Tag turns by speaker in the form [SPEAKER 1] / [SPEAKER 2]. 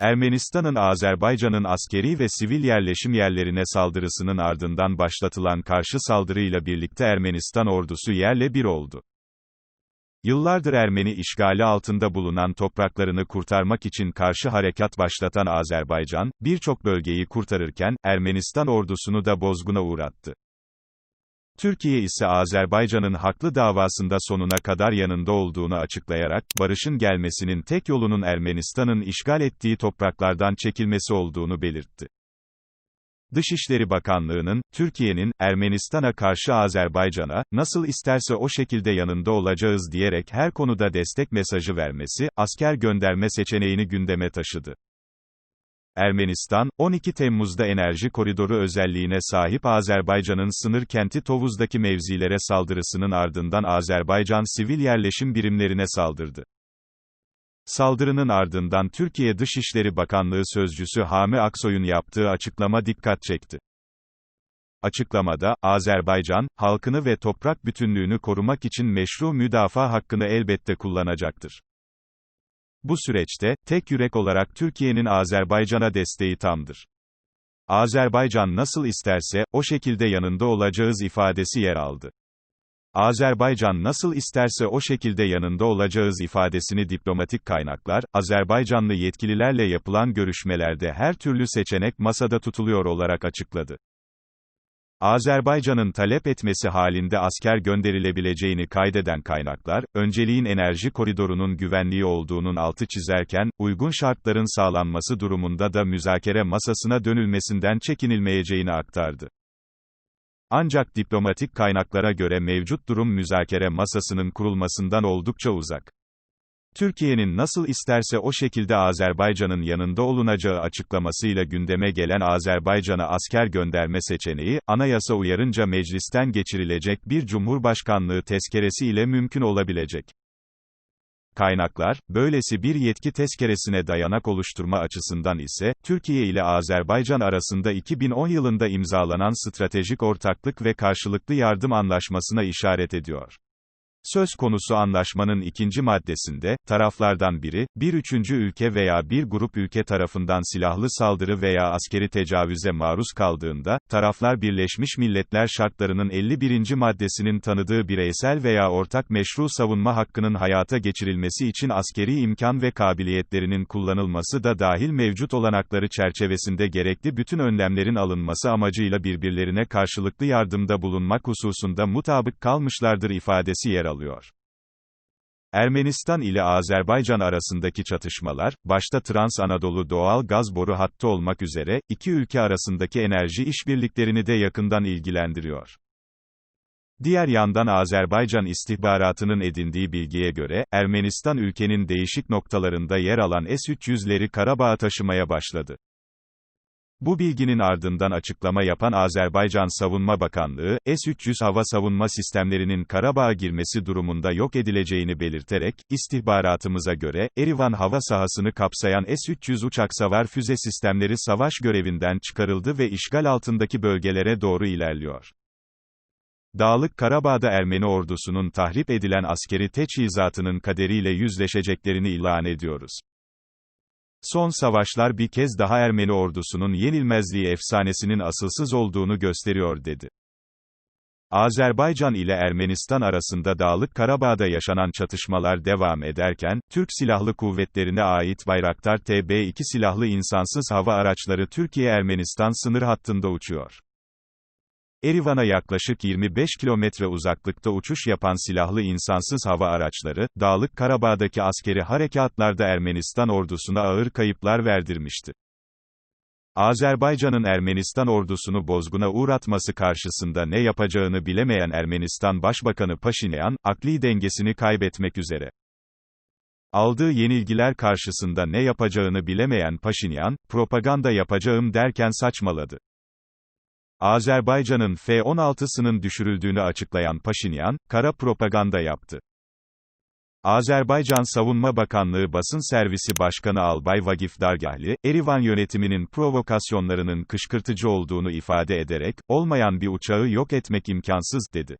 [SPEAKER 1] Ermenistan'ın Azerbaycan'ın askeri ve sivil yerleşim yerlerine saldırısının ardından başlatılan karşı saldırıyla birlikte Ermenistan ordusu yerle bir oldu. Yıllardır Ermeni işgali altında bulunan topraklarını kurtarmak için karşı harekat başlatan Azerbaycan, birçok bölgeyi kurtarırken, Ermenistan ordusunu da bozguna uğrattı. Türkiye ise Azerbaycan'ın haklı davasında sonuna kadar yanında olduğunu açıklayarak, barışın gelmesinin tek yolunun Ermenistan'ın işgal ettiği topraklardan çekilmesi olduğunu belirtti. Dışişleri Bakanlığı'nın, Türkiye'nin, Ermenistan'a karşı Azerbaycan'a, nasıl isterse o şekilde yanında olacağız diyerek her konuda destek mesajı vermesi, asker gönderme seçeneğini gündeme taşıdı. Ermenistan, 12 Temmuz'da enerji koridoru özelliğine sahip Azerbaycan'ın sınır kenti Tovuz'daki mevzilere saldırısının ardından Azerbaycan sivil yerleşim birimlerine saldırdı. Saldırının ardından Türkiye Dışişleri Bakanlığı Sözcüsü Hami Aksoy'un yaptığı açıklama dikkat çekti. Açıklamada, Azerbaycan, halkını ve toprak bütünlüğünü korumak için meşru müdafaa hakkını elbette kullanacaktır. Bu süreçte, tek yürek olarak Türkiye'nin Azerbaycan'a desteği tamdır. Azerbaycan nasıl isterse, o şekilde yanında olacağız ifadesi yer aldı. Azerbaycan nasıl isterse o şekilde yanında olacağız ifadesini diplomatik kaynaklar, Azerbaycanlı yetkililerle yapılan görüşmelerde her türlü seçenek masada tutuluyor olarak açıkladı. Azerbaycan'ın talep etmesi halinde asker gönderilebileceğini kaydeden kaynaklar, önceliğin enerji koridorunun güvenliği olduğunun altı çizerken, uygun şartların sağlanması durumunda da müzakere masasına dönülmesinden çekinilmeyeceğini aktardı. Ancak diplomatik kaynaklara göre mevcut durum müzakere masasının kurulmasından oldukça uzak. Türkiye'nin nasıl isterse o şekilde Azerbaycan'ın yanında olunacağı açıklamasıyla gündeme gelen Azerbaycan'a asker gönderme seçeneği, anayasa uyarınca meclisten geçirilecek bir cumhurbaşkanlığı tezkeresi ile mümkün olabilecek. Kaynaklar, böylesi bir yetki tezkeresine dayanak oluşturma açısından ise, Türkiye ile Azerbaycan arasında 2010 yılında imzalanan stratejik ortaklık ve karşılıklı yardım anlaşmasına işaret ediyor. Söz konusu anlaşmanın ikinci maddesinde, taraflardan biri, bir üçüncü ülke veya bir grup ülke tarafından silahlı saldırı veya askeri tecavüze maruz kaldığında, taraflar Birleşmiş Milletler şartlarının 51. maddesinin tanıdığı bireysel veya ortak meşru savunma hakkının hayata geçirilmesi için askeri imkan ve kabiliyetlerinin kullanılması da dahil mevcut olanakları çerçevesinde gerekli bütün önlemlerin alınması amacıyla birbirlerine karşılıklı yardımda bulunmak hususunda mutabık kalmışlardır ifadesi yer alıyor. Ermenistan ile Azerbaycan arasındaki çatışmalar, başta Trans Anadolu doğal gaz boru hattı olmak üzere, iki ülke arasındaki enerji işbirliklerini de yakından ilgilendiriyor. Diğer yandan Azerbaycan istihbaratının edindiği bilgiye göre, Ermenistan ülkenin değişik noktalarında yer alan S-300'leri Karabağ'a taşımaya başladı. Bu bilginin ardından açıklama yapan Azerbaycan Savunma Bakanlığı, S-300 hava savunma sistemlerinin Karabağ'a girmesi durumunda yok edileceğini belirterek, istihbaratımıza göre, Erivan hava sahasını kapsayan S-300 uçak savar füze sistemleri savaş görevinden çıkarıldı ve işgal altındaki bölgelere doğru ilerliyor. Dağlık Karabağ'da Ermeni ordusunun tahrip edilen askeri teçhizatının kaderiyle yüzleşeceklerini ilan ediyoruz. Son savaşlar bir kez daha Ermeni ordusunun yenilmezliği efsanesinin asılsız olduğunu gösteriyor dedi. Azerbaycan ile Ermenistan arasında Dağlık Karabağ'da yaşanan çatışmalar devam ederken, Türk Silahlı Kuvvetlerine ait Bayraktar TB2 silahlı insansız hava araçları Türkiye-Ermenistan sınır hattında uçuyor. Erivan'a yaklaşık 25 kilometre uzaklıkta uçuş yapan silahlı insansız hava araçları, Dağlık Karabağ'daki askeri harekatlarda Ermenistan ordusuna ağır kayıplar verdirmişti. Azerbaycan'ın Ermenistan ordusunu bozguna uğratması karşısında ne yapacağını bilemeyen Ermenistan Başbakanı Paşinyan, akli dengesini kaybetmek üzere. Aldığı yenilgiler karşısında ne yapacağını bilemeyen Paşinyan, propaganda yapacağım derken saçmaladı. Azerbaycan'ın F-16'sının düşürüldüğünü açıklayan Paşinyan, kara propaganda yaptı. Azerbaycan Savunma Bakanlığı Basın Servisi Başkanı Albay Vagif Dargahli, Erivan yönetiminin provokasyonlarının kışkırtıcı olduğunu ifade ederek, olmayan bir uçağı yok etmek imkansız, dedi.